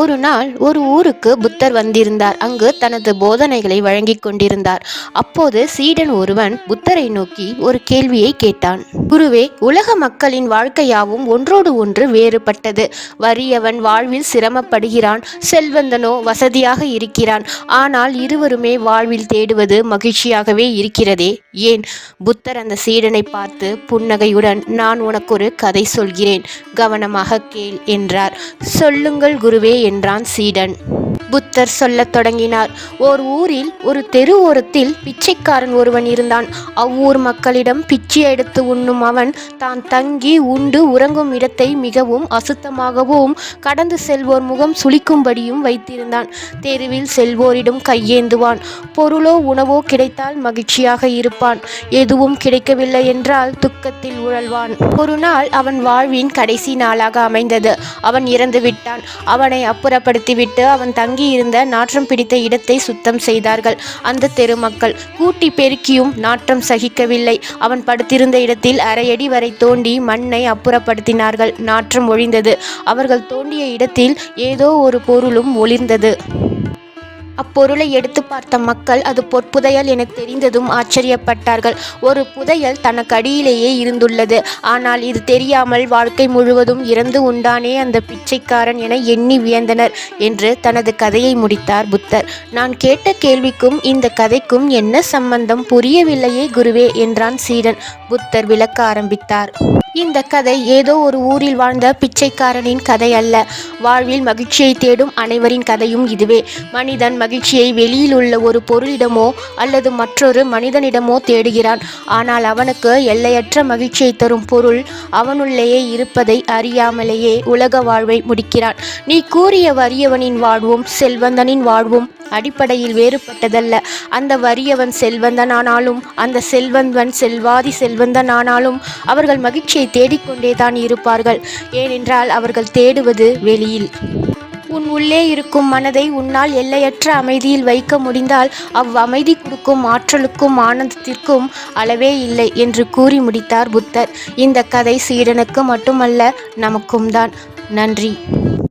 ஒரு நாள் ஒரு ஊருக்கு புத்தர் வந்திருந்தார். அங்கு தனது போதனைகளை வழங்கிக் கொண்டிருந்தார். அப்போது சீடன் ஒருவன் புத்தரை நோக்கி ஒரு கேள்வியை கேட்டான். குருவே உலக மக்களின் வாழ்க்கையாவும் ஒன்றோடு ஒன்று வேறுபட்டது. வறியவன் வாழ்வில் சிரமப்படுகிறான். செல்வந்தனோ வசதியாக இருக்கிறான். ஆனால் இருவருமே வாழ்வில் தேடுவது மகிழ்ச்சியாகவே இருக்கிறதே. ஏன்? புத்தர் அந்த சீடனை பார்த்து புன்னகையுடன் நான் உனக்கு ஒரு கதை சொல்கிறேன். கவனமாக கேள் என்றார். சொல்லுங்கள் குருவே என்றான் சீடன். புத்தர் சொல்லத் தொடங்கினார். ஓர் ஊரில் ஒரு தெரு ஓரத்தில் பிச்சைக்காரன் ஒருவன் இருந்தான். அவ்வூர் மக்களிடம் பிச்சை எடுத்து உண்ணும் அவன் தான் தங்கி உண்டு உறங்கும் இடத்தை மிகவும் அசுத்தமாகவும் கடந்து செல்வோர் முகம் சுளிக்கும்படியும் வைத்திருந்தான். தெருவில் செல்வோரிடம் கையேந்துவான். பொருளோ உணவோ கிடைத்தால் மகிழ்ச்சியாக இருப்பான். எதுவும் கிடைக்கவில்லை என்றால் துக்கத்தில் உழல்வான். ஒரு நாள் அவன் வாழ்வின் கடைசி நாளாக அமைந்தது. அவன் இறந்து விட்டான் அவனை அப்புறப்படுத்திவிட்டு அவன் தங்கியிருந்த நாற்றம் பிடித்த இடத்தை சுத்தம் செய்தார்கள். அந்த தெருமக்கள் கூட்டி பெருக்கியும் நாற்றம் சகிக்கவில்லை. அவன் படுத்திருந்த இடத்தில் அரையடி வரை தோண்டி மண்ணை அப்புறப்படுத்தினார்கள். நாற்றம் ஒழிந்தது. அவர்கள் தோண்டிய இடத்தில் ஏதோ ஒரு பொருளும் ஒளிர்ந்தது. அப்பொருளை எடுத்து பார்த்த மக்கள் அது பொற்புதையல் என தெரிந்ததும் ஆச்சரியப்பட்டார்கள். ஒரு புதையல் தனக்கு அடியிலேயே இருந்துள்ளது. ஆனால் இது தெரியாமல் வாழ்க்கை முழுவதும் இறந்து உண்டானே அந்த பிச்சைக்காரன் என எண்ணி வியந்தனர் என்று தனது கதையை முடித்தார் புத்தர். நான் கேட்ட கேள்விக்கும் இந்த கதைக்கும் என்ன சம்பந்தம்? புரியவில்லையே குருவே என்றான் சீடன். புத்தர் விளக்க ஆரம்பித்தார். இந்த கதை ஏதோ ஒரு ஊரில் வாழ்ந்த பிச்சைக்காரனின் கதை அல்ல. வாழ்வில் மகிழ்ச்சியை தேடும் அனைவரின் கதையும் இதுவே. மனிதன் மகிழ்ச்சியை வெளியில் உள்ள ஒரு பொருளிடமோ அல்லது மற்றொரு மனிதனிடமோ தேடுகிறான். ஆனால் அவனுக்கு எல்லையற்ற மகிழ்ச்சியை தரும் பொருள் அவனுள்ளேயே இருப்பதை அறியாமலேயே உலக வாழ்வை முடிக்கிறான். நீ கூறிய வறியவனின் வாழ்வும் செல்வந்தனின் வாழ்வும் அடிப்படையில் வேறுபட்டதல்ல. அந்த வறியவன் செல்வந்தனானாலும் அந்த செல்வந்தன் செல்வாதி செல்வந்தனானாலும் அவர்கள் மகிழ்ச்சியை தேடிக்கொண்டே தான் இருப்பார்கள். ஏனென்றால் அவர்கள் தேடுவது வெளியில். உன் உள்ளே இருக்கும் மனதை உன்னால் எல்லையற்ற அமைதியில் வைக்க முடிந்தால் அவ்வமைதி கொடுக்கும் ஆற்றலுக்கும் ஆனந்தத்திற்கும் அளவே இல்லை என்று கூறி முடித்தார் புத்தர். இந்த கதை சீடனுக்கு மட்டுமல்ல நமக்கும் தான். நன்றி.